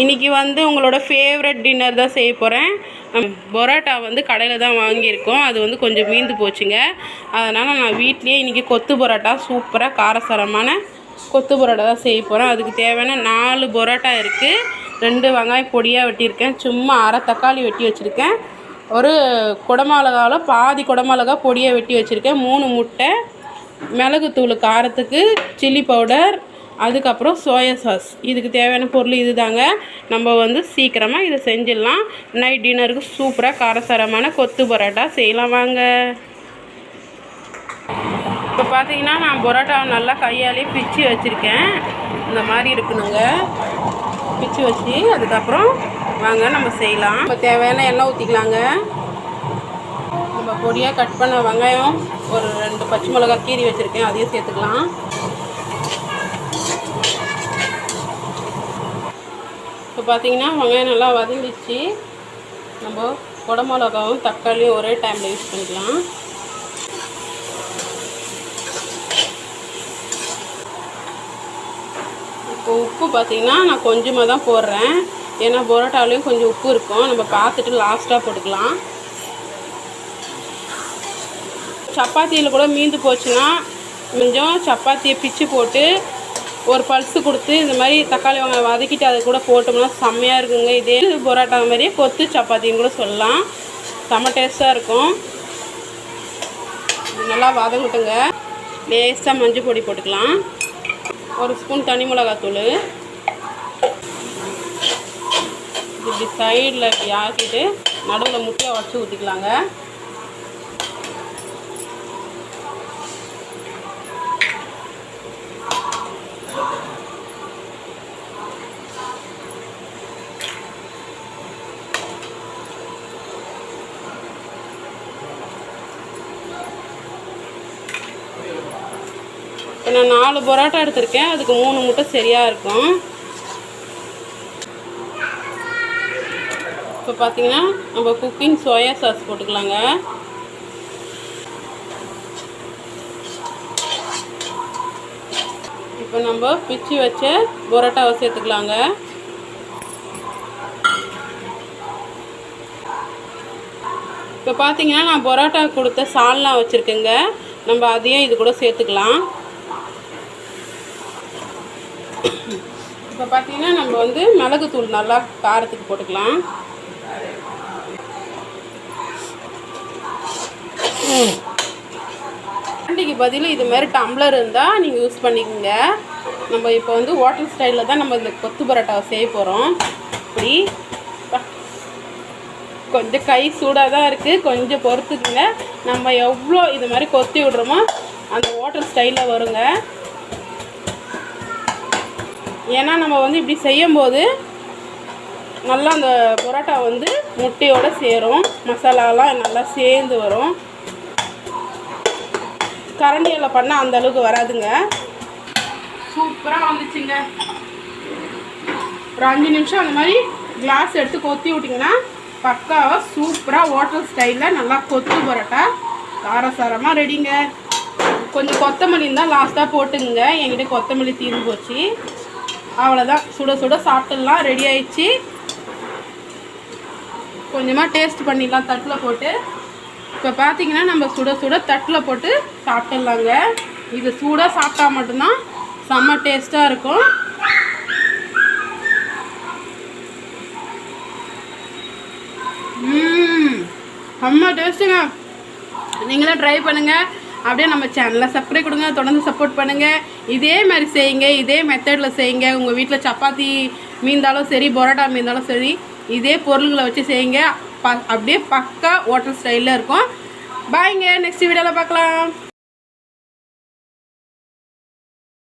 இன்னைக்கு வந்து உங்களோட ஃபேவரட் டின்னர் தான் செய்ய போகிறேன் பரோட்டா வந்து கடையில் தான் வாங்கியிருக்கோம். அது வந்து கொஞ்சம் மீந்து போச்சுங்க. அதனால் நான் வீட்லேயே இன்றைக்கி கொத்து பரோட்டா சூப்பராக காரசாரமான கொத்து பரோட்டா தான் செய்ய போகிறேன் அதுக்கு தேவையான நாலு பரோட்டா இருக்குது ரெண்டு வெங்காயம் பொடியாக வெட்டியிருக்கேன். சும்மா அரை தக்காளி வெட்டி வச்சுருக்கேன். ஒரு குடமிளகாவில் பாதி குடமிளகா பொடியாக வெட்டி வச்சுருக்கேன். மூணு முட்டை மிளகுத்தூள் காரத்துக்கு சில்லி பவுடர் அதுக்கப்புறம் சோயா சாஸ். இதுக்கு தேவையான பொருள் இது தாங்க நம்ம வந்து சீக்கிரமாக இதை செஞ்சிடலாம். நைட் டின்னருக்கு சூப்பராக காரசாரமான கொத்து பரோட்டா செய்யலாம் வாங்க. இப்போ பார்த்தீங்கன்னா நான் பரோட்டாவை நல்லா கையாலே பிச்சு வச்சுருக்கேன். இந்த மாதிரி இருக்கணுங்க. பிச்சு வச்சு அதுக்கப்புறம் வாங்க நம்ம செய்யலாம். இப்போ தேவையான எண்ணெய் ஊற்றிக்கலாங்க நம்ம பொடியாக கட் பண்ண வெங்காயம் ஒரு ரெண்டு பச்சை மிளகாய் கீரி வச்சுருக்கேன். அதையும் சேர்த்துக்கலாம். இப்போ பார்த்தீங்கன்னா வெங்காயம் நல்லா வதங்கிச்சு நம்ம குடமிளகாவும் தக்காளியும் ஒரே டைமில் யூஸ் பண்ணிக்கலாம். இப்போ உப்பு பார்த்தீங்கன்னா நான் கொஞ்சமாக தான் போடுறேன். ஏன்னா பொரோட்டாவிலையும் கொஞ்சம் உப்பு இருக்கும். நம்ம பார்த்துட்டு லாஸ்ட்டாக போட்டுக்கலாம். சப்பாத்தியில் கூட மீந்து போச்சுன்னா கொஞ்சம் சப்பாத்தியை பிச்சு போட்டு ஒரு பல்ஸு கொடுத்து இந்த மாதிரி தக்காளி வாங்க வதக்கிட்டு அதை கூட போட்டோம்னா செம்மையாக இருக்குங்க. இதே பரோட்டா மாதிரியே கொத்து சப்பாத்தின்னு கூட சொல்லலாம். செம்ம டேஸ்ட்டாக இருக்கும். நல்லா வதங்கட்டுங்க. லேஸ்ட்டாக மஞ்சள் பொடி போட்டுக்கலாம். ஒரு ஸ்பூன் தனி மிளகாத்தூள். இப்படி சைடில் இப்படி ஆக்கிட்டு நடுவில் முட்டையை உடச்சி ஊற்றிக்கலாங்க நான் நாலு பரோட்டா எடுத்திருக்கேன். அதுக்கு மூணு முட்டை சரியாக இருக்கும். இப்போ பார்த்தீங்கன்னா நம்ம குக்கிங் சோயா சாஸ் போட்டுக்கலாங்க. இப்போ நம்ம பிச்சு வச்ச பரோட்டாவை சேர்த்துக்கலாங்க. இப்போ பார்த்தீங்கன்னா நான் பரோட்டா கொடுத்த சால்லாம் வச்சுருக்கேங்க. நம்ம அதையும் இது கூட சேர்த்துக்கலாம். இப்போ பார்த்தீங்கன்னா நம்ம வந்து மிளகுத்தூள் நல்லா காரத்துக்கு போட்டுக்கலாம். வண்டிக்கு பதில் இது மாதிரி டம்ளர் இருந்தால் நீங்கள் யூஸ் பண்ணிக்கோங்க. நம்ம இப்போ வந்து ஹோட்டல் ஸ்டைலில் தான் நம்ம இந்த கொத்து பரோட்டாவை செய்ய போகிறோம் இப்படி. கொஞ்சம் கை சூடாக தான் இருக்குது கொஞ்சம் பொறுத்துக்குங்க. நம்ம எவ்வளோ இது மாதிரி கொத்தி விட்றோமோ அந்த ஹோட்டல் ஸ்டைலில் வருங்க. ஏன்னா நம்ம வந்து இப்படி செய்யும்போது நல்லா அந்த பரோட்டா வந்து முட்டையோடு சேரும். மசாலாலாம் நல்லா சேர்ந்து வரும். கரண்டியில் பண்ணால் அந்த அளவுக்கு வராதுங்க. சூப்பராக வந்துச்சுங்க. ஒரு அஞ்சு நிமிஷம் அந்த மாதிரி கிளாஸ் எடுத்து கொத்தி விட்டிங்கன்னா பக்காவாக சூப்பராக ஹோட்டல் ஸ்டைலில் நல்லா கொத்து பரோட்டா காரசாரமாக ரெடிங்க கொஞ்சம் கொத்தமல்லி இருந்தால் லாஸ்ட்டாக போட்டுங்க என்கிட்ட கொத்தமல்லி தீர்ந்து போச்சு. அவ்வளோதான் சுட சுட சாப்பிட்டுலாம் ரெடி ஆயிடுச்சு. கொஞ்சமாக டேஸ்ட் பண்ணிடலாம். தட்டில் போட்டு. இப்போ பார்த்தீங்கன்னா நம்ம சுட சுட தட்டில் போட்டு சாப்பிட்டுடலாங்க. இது சூடாக சாப்பிட்டா மட்டும்தான் செம்ம டேஸ்ட்டாக இருக்கும். செம்ம டேஸ்ட்டுங்க நீங்களும் ட்ரை பண்ணுங்கள் அப்படியே நம்ம சேனலில் சப்ஸ்கிரைப் கொடுங்க தொடர்ந்து சப்போர்ட் பண்ணுங்கள் இதே மாதிரி செய்யுங்க இதே மெத்தடில் செய்யுங்க. உங்கள் வீட்டில் சப்பாத்தி மீந்தாலும் சரி பரோட்டா மீந்தாலும் சரி இதே பொருள்களை வச்சு செய்யுங்க. ப அப்படியே பக்கா ஹோட்டல் ஸ்டைலில் இருக்கும். பாய்ங்க நெக்ஸ்ட் வீடியோவில் பார்க்கலாம்.